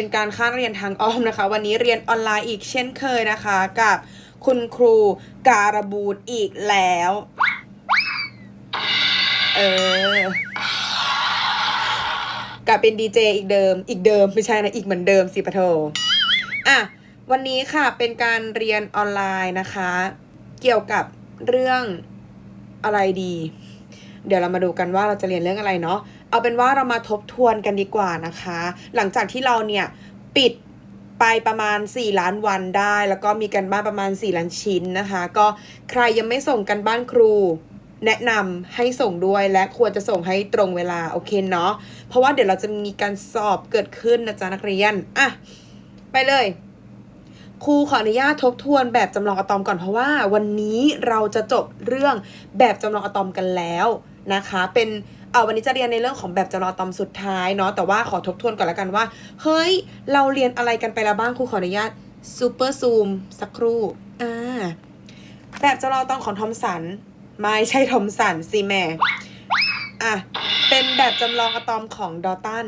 เป็นการค้าเรียนทางอ้อมนะคะ วันนี้เรียนออนไลน์อีกเช่นเคยนะคะ กับคุณครูการบูดอีกแล้ว เออกับเป็นดีเจอีกเดิม อีกเดิมไม่ใช่นะอีกเหมือนเดิมสิปะโทอะวันนี้ค่ะเป็นการเรียนออนไลน์นะคะ เกี่ยวกับเรื่องอะไรดี เดี๋ยวเรามาดูกันว่าเราจะเรียนเรื่องอะไรเนาะ เอาเป็นว่าเรามาทบทวนกันดีกว่านะคะ หลังจากที่เราเนี่ยปิดไปประมาณ 4 ล้านวันได้ แล้วก็มีกันบ้านประมาณ 4 ล้านชิ้นนะคะ ก็ใครยังไม่ส่งกันบ้านครู แนะนำให้ส่งด้วยและควรจะส่งให้ตรงเวลาโอเคเนาะเพราะว่าเดี๋ยวเราจะมีการสอบเกิดขึ้นนะจ๊ะนักเรียนอะไปเลยครูขออนุญาตทบทวนแบบจำลองอะตอมก่อนเพราะว่าวันนี้เราจะจบเรื่องแบบจำลองอะตอมกันแล้วนะคะ เป็น เอาวันนี้จะเรียนในเรื่องของแบบจำลองตอมสุดท้ายเนาะแต่ว่าขอทบทวนก่อนละกันว่า เฮ้ย เราเรียนอะไรกันไปแล้วบ้างครูขออนุญาตซูเปอร์ซูมสักครู่อ่าแบบจำลองตอมของทอมสันไม่ใช่ทอมสันสิแม่อะเป็นแบบจำลองอะตอมของดอตัน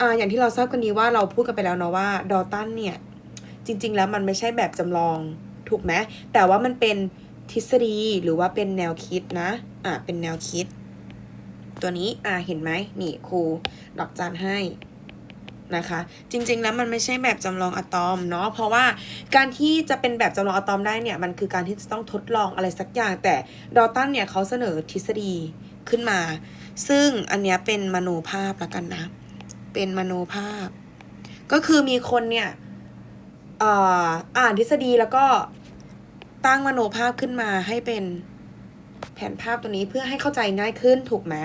อ่าอย่างที่เราทราบกันดีว่าเราพูดกันไปแล้วเนาะว่าดอตันเนี่ย จริง ๆ แล้วมันไม่ใช่แบบจำลองถูกไหมแต่ว่ามันเป็นทฤษฎีหรือว่าเป็นแนวคิดนะ อะเป็นแนวคิด ตัวนี้อะเห็นไหมนี่ครูดอกจันให้นะคะ จริงๆแล้วมันไม่ใช่แบบจำลองอะตอมเนาะเพราะว่าการที่จะเป็นแบบจำลองอะตอมได้เนี่ยมันคือการที่จะต้องทดลองอะไรสักอย่าง แต่ดอตันเนี่ยเขาเสนอทฤษฎีขึ้นมา ซึ่งอันเนี้ยเป็นมโนภาพละกันนะ เป็นมโนภาพ ก็คือมีคนเนี่ยอ่านทฤษฎีแล้วก็ตั้งมโนภาพขึ้นมาให้เป็น แผนภาพตัวนี้เพื่อให้เข้าใจง่ายขึ้นถูกไหม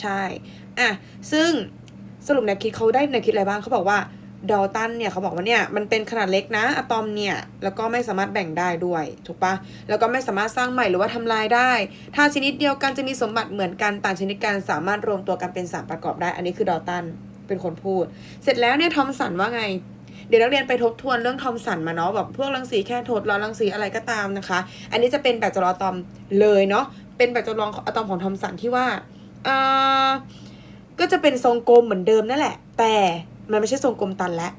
ใช่อะซึ่งสรุปแนวคิดเขาได้แนวคิดอะไรบ้างเขาบอกว่าดอลตันเนี่ยเขาบอกว่าเนี่ยมันเป็นขนาดเล็กนะอะตอมเนี่ยแล้วก็ไม่สามารถแบ่งได้ด้วยถูกปะแล้วก็ไม่สามารถสร้างใหม่หรือว่าทำลายได้ ถ้าชนิดเดียวกันจะมีสมบัติเหมือนกันต่างชนิดกันสามารถรวมตัวกันเป็นสารประกอบได้ อันนี้คือดอลตันเป็นคนพูด เสร็จแล้วเนี่ยทอมสันว่าไง เดี๋ยวนักเรียนไปทบทวนเรื่องทอมสันมาเนาะแบบพวกรังสีแค่โทษร้อนรังสีอะไรก็ตามนะคะ อันนี้จะเป็นแบบจลองอะตอมเลยเนาะ เป็นแบบจำลองอะตอมของทอมสันที่ว่าเอ่อก็จะเป็นทรงกลมเหมือนเดิมนั่นแหละ แต่มันไม่ใช่ทรงกลมตันแล้ว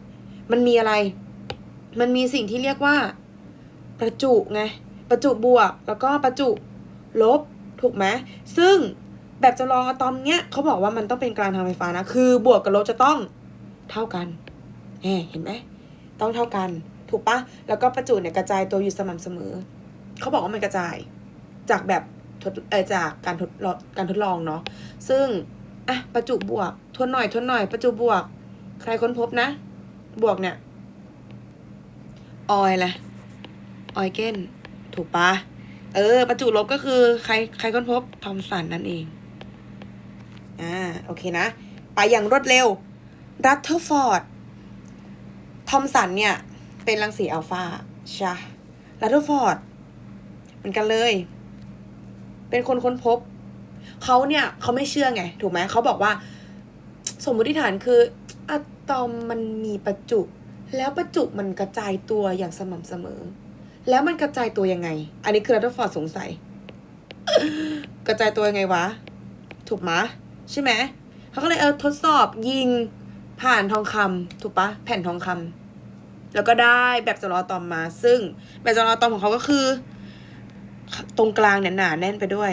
มันมีอะไร มันมีสิ่งที่เรียกว่า ประจุไง ประจุบวก แล้วก็ประจุลบ ถูกไหม ซึ่งแบบจำลองอะตอมเนี้ยเขาบอกว่ามันต้องเป็นกลางทางไฟฟ้านะ คือบวกกับลบจะต้องเท่ากันเห็นไหม ต้องเท่ากัน ถูกปะแล้วก็ประจุเนี่ยกระจายตัวอยู่สม่ำเสมอ เขาบอกว่ามันกระจาย จากแบบ ทดจากการทดลองการทดลองเนาะซึ่งอะประจุบวกทวนหน่อยทวนหน่อย ประจุบวก ใครค้นพบนะ บวกเนี่ยออยแหละออยเกนถูกปะเออ ประจุลบก็คือใครใครค้นพบทอมสันนั่นเอง อ่า โอเคนะ ไปอย่างรวดเร็ว รัตเทอร์ฟอร์ด ทอมสันเนี่ย เป็นรังสีอัลฟาใช่ลัตเทอร์ฟอร์ด เหมือนกันเลย เป็นคนค้นพบเขาเนี่ยเขาไม่เชื่อไง ถูกไหมเขาบอกว่า สมมติฐานคืออะตอมมันมีประจุ แล้วประจุมันกระจายตัวอย่างสม่ำเสมอ แล้วมันกระจายตัวยังไง อันนี้คือลัตเทอร์ฟอร์ดสงสัย กระจายตัวยังไงวะ ถูกไหมใช่ไหมเขาก็เลยเออทดสอบยิงผ่านทองคำถูกปะแผ่นทองคำแล้วก็ได้แบบจำลองอะตอมมา ซึ่งแบบจำลองอะตอมของเขาก็คือ ตรงกลางเนี่ยหนาแน่นไปด้วย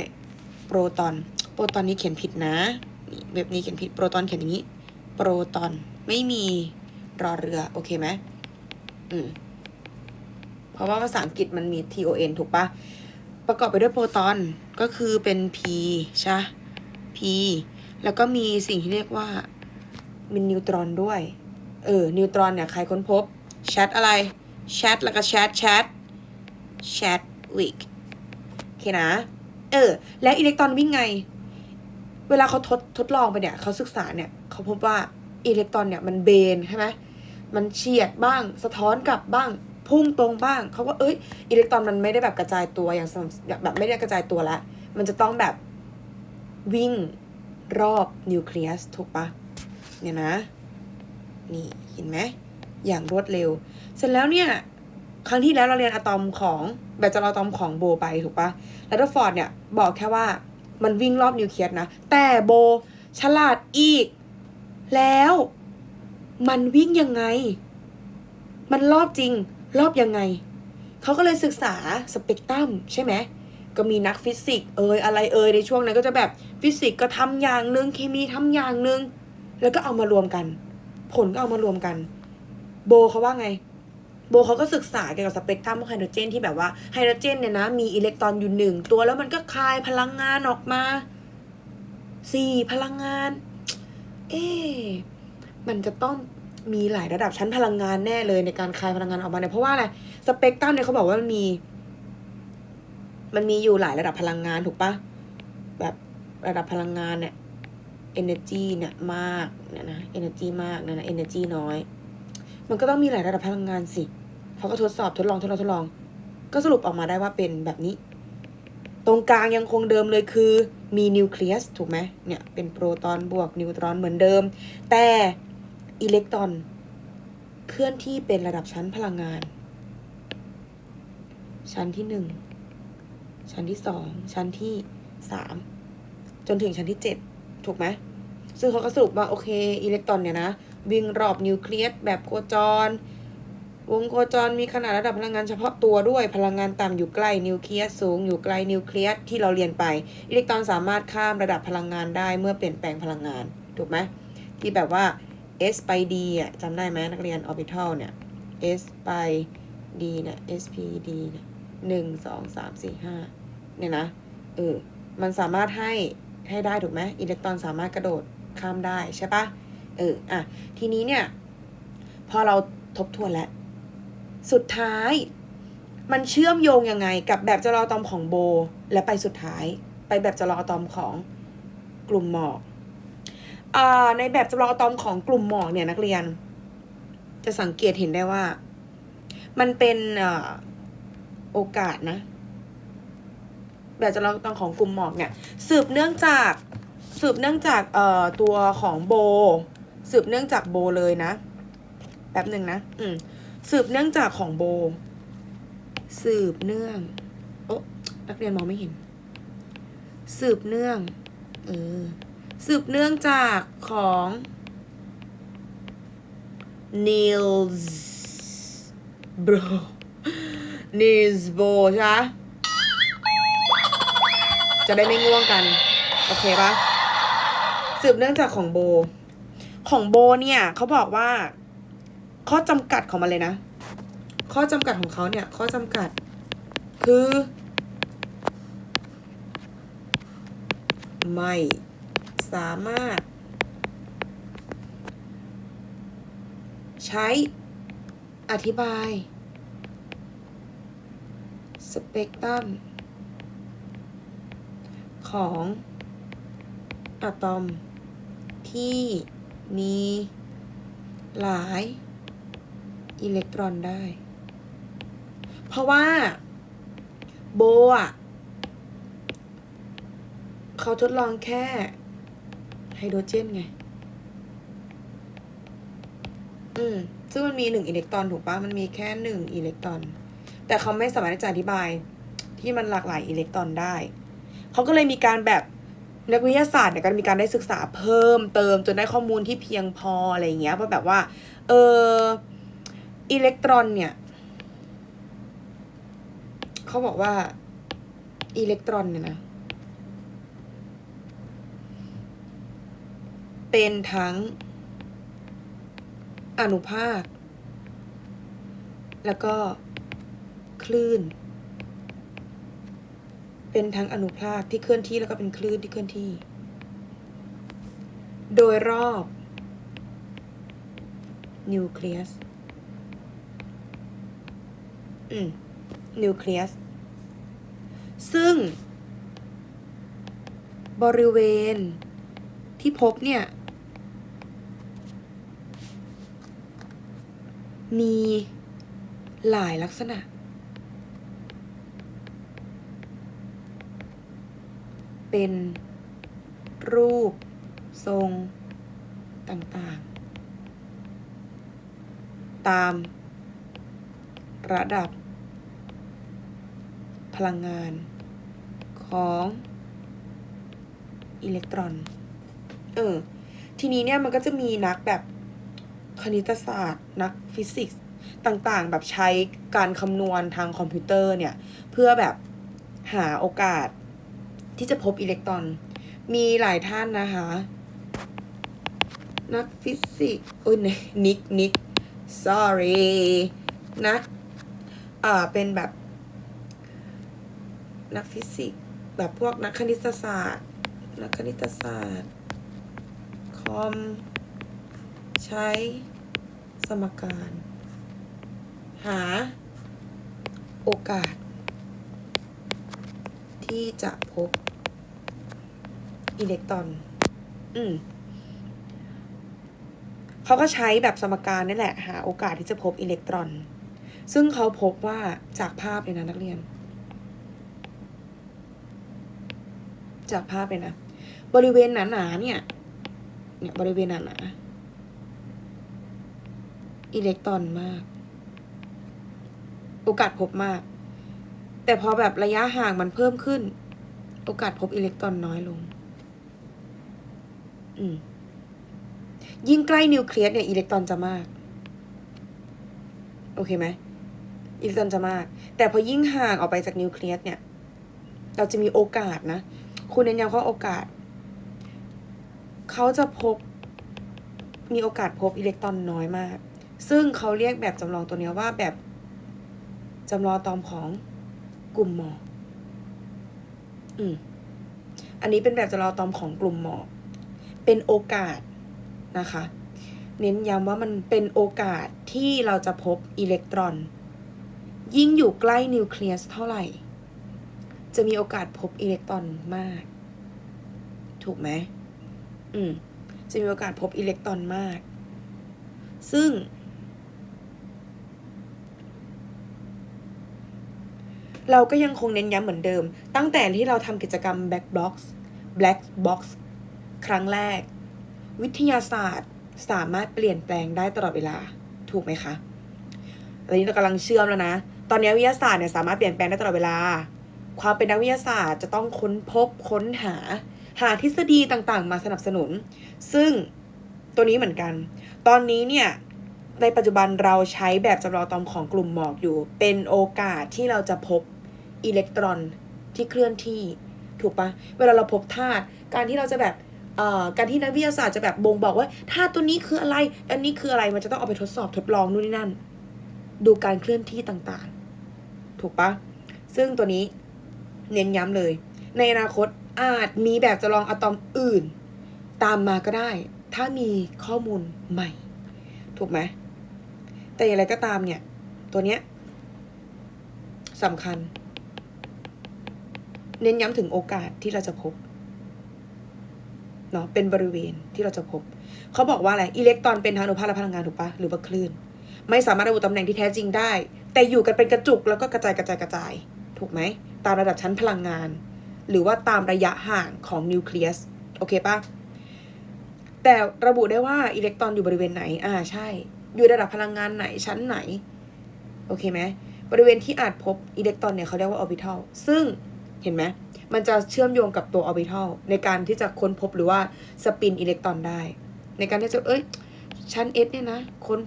โปรตอน โปรตอนนี้เขียนผิดนะนี่เว็บนี้เขียนผิดโปรตอนเขียนอย่างนี้ โปรตอนไม่มีรอเรือ โอเคไหมอืมเพราะว่าภาษาอังกฤษมันมี T O N ถูกปะประกอบไปด้วยโปรตอนก็คือเป็น P ใช่ P แล้วก็มีสิ่งที่เรียกว่ามีนิวตรอนด้วย เออ นิวตรอนเนี่ย ใครค้นพบ แชทอะไร แชทแล้วก็แชทแชทแชทวิก โอเคนะ เออ แล้วอิเล็กตรอนวิ่งไง เวลาเขาทดทดลองไปเนี่ยเขาศึกษาเนี่ยเขาพบว่าอิเล็กตรอนเนี่ยมันเบนใช่ไหมมันเฉียดบ้าง สะท้อนกลับบ้างพุ่งตรงบ้างเขาก็เอ้ยอิเล็กตรอนมันไม่ได้แบบกระจายตัวอย่างแบบไม่ได้กระจายตัวล้วมันจะต้องแบบวิ่งรอบนิวเคลียสถูกปะเนี่ยนะ นี่เห็นไหมอย่างรวดเร็ว เสร็จแล้วเนี่ย ครั้งที่แล้วเราเรียนอะตอมของแบบจำลองอะตอมของโบไปถูกปะแล้วฟอร์ดเนี่ยบอกแค่ว่ามันวิ่งรอบนิวเคลียสนะ แต่โบฉลาดอีก แล้วมันวิ่งยังไง มันรอบจริง รอบยังไง เขาก็เลยศึกษาสเปกตรัมใช่ไหมก็มีนักฟิสิกส์เอยอะไรเอยในช่วงนั้นก็จะแบบฟิสิกส์ก็ทำอย่างหนึ่งเคมีทำอย่างหนึ่งแล้วก็เอามารวมกัน ผลก็เอามารวมกัน โบเขาว่าไง โบเขาก็ศึกษาเกี่ยวกับสเปกตรัมของไฮโดรเจนที่แบบว่าไฮโดรเจนเนี่ยนะมีอิเล็กตรอนอยู่หนึ่งตัวแล้วมันก็คายพลังงานออกมาสี่พลังงาน เอ๊มันจะต้องมีหลายระดับชั้นพลังงานแน่เลยในการคายพลังงานออกมาเนี่ยเพราะว่าอะไรสเปกตรัมเนี่ยเขาบอกว่ามันมี มันมีอยู่หลายระดับพลังงานถูกปะแบบระดับพลังงานเนี่ย energy เนี่ยมากเนี่ยนะ energy มากเนี่ยนะ energy น้อย มันก็ต้องมีหลายระดับพลังงานสิเขาก็ทดสอบทดลองทดลองทดลอง ก็สรุปออกมาได้ว่าเป็นแบบนี้ ตรงกลางยังคงเดิมเลยคือมีนิวเคลียสถูกไหมเนี่ยเป็นโปรตอนบวกนิวตรอนเหมือนเดิม แต่อิเล็กตรอน เคลื่อนที่เป็นระดับชั้นพลังงาน ชั้นที่หนึ่งชั้นที่สองชั้นที่สามจนถึงชั้นที่เจ็ดถูกไหมซึ่งเขาก็สรุปว่าโอเคอิเล็กตรอนเนี่ยนะ วิ่งรอบนิวเคลียสแบบโคจร วงโคจรมีขนาดระดับพลังงานเฉพาะตัวด้วยพลังงานต่ำอยู่ใกล้นิวเคลียสสูงอยู่ไกลนิวเคลียสที่เราเรียนไป อิเล็กตรอนสามารถข้ามระดับพลังงานได้เมื่อเปลี่ยนแปลงพลังงาน ถูกไหมที่แบบว่า S ไป D อะจำได้ไหมนักเรียนออร์บิทัลเนี่ย S ไป D เนี่ย S P D เนี่ยหนึ่งสองสามสี่ห้าเนี่ยนะเออมันสามารถให้ให้ได้ถูกไหมอิเล็กตรอนสามารถกระโดดข้ามได้ใช่ปะ เอออะทีนี้เนี่ย พอเราทบทวนแล้ว สุดท้าย มันเชื่อมโยงยังไงกับแบบจรอตอมของโบ และไปสุดท้าย ไปแบบจรอตอมของกลุ่มหมอกอในแบบจรออะตอมของกลุ่มหมอกเนี่ยนักเรียน จะสังเกตเห็นได้ว่า มันเป็นอโอกาสนะ แบบจรออะตอมของกลุ่มหมอกเนี่ย สืบเนื่องจากสืบเนื่องจากตัวของโบ สืบเนื่องจากโบเลยนะ แป๊บหนึ่งนะ อืม สืบเนื่องจากของโบ สืบเนื่อง โอ๊ะนักเรียนมองไม่เห็น สืบเนื่อง เออ สืบเนื่องจากของ Niels Bro Niels bro ใช่ปะจะได้ไม่ง่วงกัน โอเคปะสืบเนื่องจากของโบ ของโบเนี่ยเขาบอกว่า ข้อจำกัดของมันเลยนะ ข้อจำกัดของเขาเนี่ย ข้อจำกัด คือ ไม่สามารถ ใช้อธิบาย สเปกตรัมของอะตอมที่ มีหลายอิเล็กตรอนได้ เพราะว่าโบอะเขาทดลองแค่ไฮโดรเจนไง อืม ซึ่งมันมีหนึ่งอิเล็กตรอนถูกปะมันมีแค่หนึ่งอิเล็กตรอน แต่เขาไม่สามารถจะอธิบายที่มันหลากหลายอิเล็กตรอนได้ เขาก็เลยมีการแบบ นักวิทยาศาสตร์เนี่ยก็มีการได้ศึกษาเพิ่มเติมจนได้ข้อมูลที่เพียงพออะไรเงี้ยว่าแบบว่า เอออิเล็กตรอนเนี่ยเขาบอกว่าอิเล็กตรอนเนี่ยนะ เป็นทั้งอนุภาค แล้วก็คลื่น เป็นทั้งอนุภาคที่เคลื่อนที่แล้วก็เป็นคลื่นที่เคลื่อนที่ โดยรอบ นิวเคลียส อืม นิวเคลียส ซึ่ง บริเวณที่พบเนี่ย มีหลายลักษณะ เป็นรูปทรงต่างๆ ตามระดับ พลังงานของอิเล็กตรอน เออ ทีนี้เนี่ยมันก็จะมีนักแบบคณิตศาสตร์ นักฟิสิกส์ต่างๆ แบบใช้การคำนวณทางคอมพิวเตอร์เนี่ย เพื่อแบบหาโอกาส ที่จะพบอิเล็กตรอน มีหลายท่านนะคะ นักฟิสิกส์โอ้ยนิกนิก sorry นักอ่าเป็นแบบ นักฟิสิกส์แบบพวกนักคณิตศาสตร์ นักคณิตศาสตร์คอมใช้สมการ หา โอกาส ที่จะพบ อิเล็กตรอน อืมเขาก็ใช้แบบสมการนี่แหละ หาโอกาสที่จะพบอิเล็กตรอน ซึ่งเขาพบว่าจากภาพเลยนะนักเรียน จากภาพเลยนะ บริเวณหนาๆเนี่ย เนี่ยบริเวณหนาๆอิเล็กตรอนมาก โอกาสพบมาก แต่พอแบบระยะห่างมันเพิ่มขึ้น โอกาสพบอิเล็กตรอนน้อยลงอืม ยิ่งใกล้นิวเคลียสเนี่ยอิเล็กตรอนจะมาก โอเคไหมอิเล็กตรอนจะมาก แต่พอยิ่งห่างออกไปจากนิวเคลียสเนี่ย เราจะมีโอกาสนะ คุณเน้นย้ำว่าโอกาส เขาจะพบ มีโอกาสพบอิเล็กตรอนน้อยมาก ซึ่งเขาเรียกแบบจำลองตัวนี้ว่าแบบจำลองตอมของกลุ่มหมอกอืม อันนี้เป็นแบบจำลองตอมของกลุ่มหมอก เป็นโอกาสนะคะ เน้นย้ำว่ามันเป็นโอกาสที่เราจะพบอิเล็กตรอน ยิ่งอยู่ใกล้นิวเคลียสเท่าไหร่ จะมีโอกาสพบอิเล็กตรอนมาก ถูกไหมอืม จะมีโอกาสพบอิเล็กตรอนมาก ซึ่งเราก็ยังคงเน้นย้ำเหมือนเดิม ตั้งแต่ที่เราทำกิจกรรม Black Box Black Box ครั้งแรก วิทยาศาสตร์สามารถเปลี่ยนแปลงได้ตลอดเวลาถูกไหมคะตอนนี้เรากำลังเชื่อมแล้วนะ ตอนนี้วิทยาศาสตร์เนี่ยสามารถเปลี่ยนแปลงได้ตลอดเวลา ความเป็นนักวิทยาศาสตร์จะต้องค้นพบค้นหา หาทฤษฎีต่างๆ มาสนับสนุน ซึ่งตัวนี้เหมือนกัน ตอนนี้เนี่ยในปัจจุบันเราใช้แบบจำลองตอมของกลุ่มหมอกอยู่ เป็นโอกาสที่เราจะพบอิเล็กตรอนที่เคลื่อนที่ ถูกปะเวลาเราพบธาตุการที่เราจะแบบ เอ่อการที่นักวิทยาศาสตร์จะแบบบ่งบอกว่าธาตุตัวนี้คืออะไร อันนี้คืออะไรมันจะต้องเอาไปทดสอบทดลองนู่นนี่นั่น ดูการเคลื่อนที่ต่างๆ ถูกปะซึ่งตัวนี้เน้นย้ำเลย ในอนาคตอาจมีแบบจำลองอะตอมอื่น ตามมาก็ได้ ถ้ามีข้อมูลใหม่ ถูกไหมแต่อย่างไรก็ตามเนี่ย ตัวเนี้ยสำคัญ เน้นย้ำถึงโอกาสที่เราจะพบ เนาะเป็นบริเวณที่เราจะพบ เขาบอกว่าอะไรอิเล็กตรอนเป็นทางอนุภาคและพลังงานถูกปะหรือว่าคลื่น ไม่สามารถระบุตำแหน่งที่แท้จริงได้ แต่อยู่กันเป็นกระจุกแล้วก็กระจายกระจายกระจาย ถูกไหม ตามระดับชั้นพลังงาน หรือว่าตามระยะห่างของนิวเคลียสโอเคปะแต่ระบุได้ว่าอิเล็กตรอนอยู่บริเวณไหน อ่าใช่ อยู่ระดับพลังงานไหนชั้นไหน โอเคไหมบริเวณที่อาจพบอิเล็กตรอนเนี่ยเขาเรียกว่าออร์บิทัลซึ่งเห็นไหม มันจะเชื่อมโยงกับตัวออร์บิทัลในการที่จะค้นพบหรือว่าสปินอิเล็กตรอนได้ ในการที่จะเอ้ยชั้น S เนี่ยนะค้น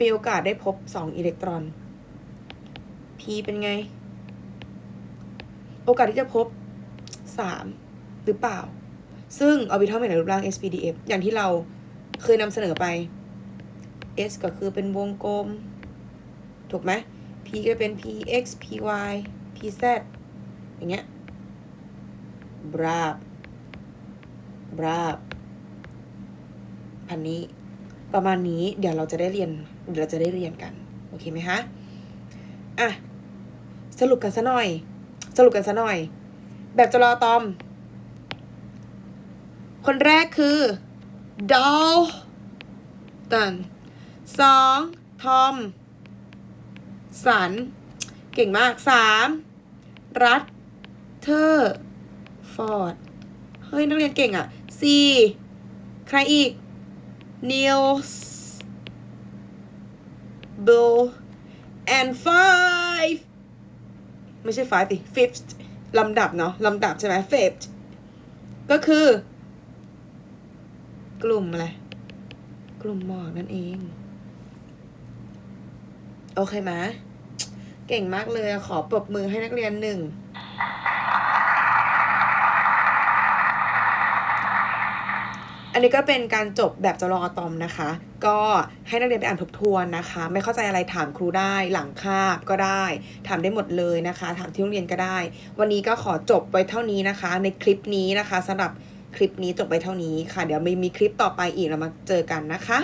มีโอกาสได้พบ2อิเล็กตรอน P เป็นไง โอกาสที่จะพบ3หรือเปล่า ซึ่งออร์บิทัลเป็นรูปร่าง SPDF อย่างที่เราเคยนำเสนอไป S ก็คือเป็นวงกลม ถูกไหม P ก็เป็น PX PY PZ อย่างเงี้ย บราบบราบพันนี้ ประมาณนี้เดี๋ยวเราจะได้เรียนเดี๋ยวเราจะได้เรียนกัน โอเคไหมคะอะสรุปกันซะหน่อย สรุปกันซะหน่อย แบบจรอตอม คนแรกคือดอลตันสองทอมสัน เก่งมากสามรัตเธอร์ ฟอร์ด เฮ้ย นักเรียนเก่งอะสี่ใครอีกนิลส์บิ l and five ไม่ใช่ five สิ fifth ลำดับเนาะลำดับใช่ไหม fifth ก็คือ กลุ่มอะไร กลุ่มหมอกนั่นเอง โอเคไหมเก่งมากเลยขอปรบมือให้นักเรียนหนึ่ง อันนี้ก็เป็นการจบแบบจรอตอมนะคะ ก็ให้นักเรียนไปอ่านทบทวนนะคะ ไม่เข้าใจอะไรถามครูได้ หลังคาบก็ได้ ถามได้หมดเลยนะคะ ถามที่โรงเรียนก็ได้ วันนี้ก็ขอจบไว้เท่านี้นะคะ ในคลิปนี้นะคะสำหรับคลิปนี้จบไปเท่านี้ค่ะ เดี๋ยวมีมีคลิปต่อไปอีกเรามาเจอกันนะคะ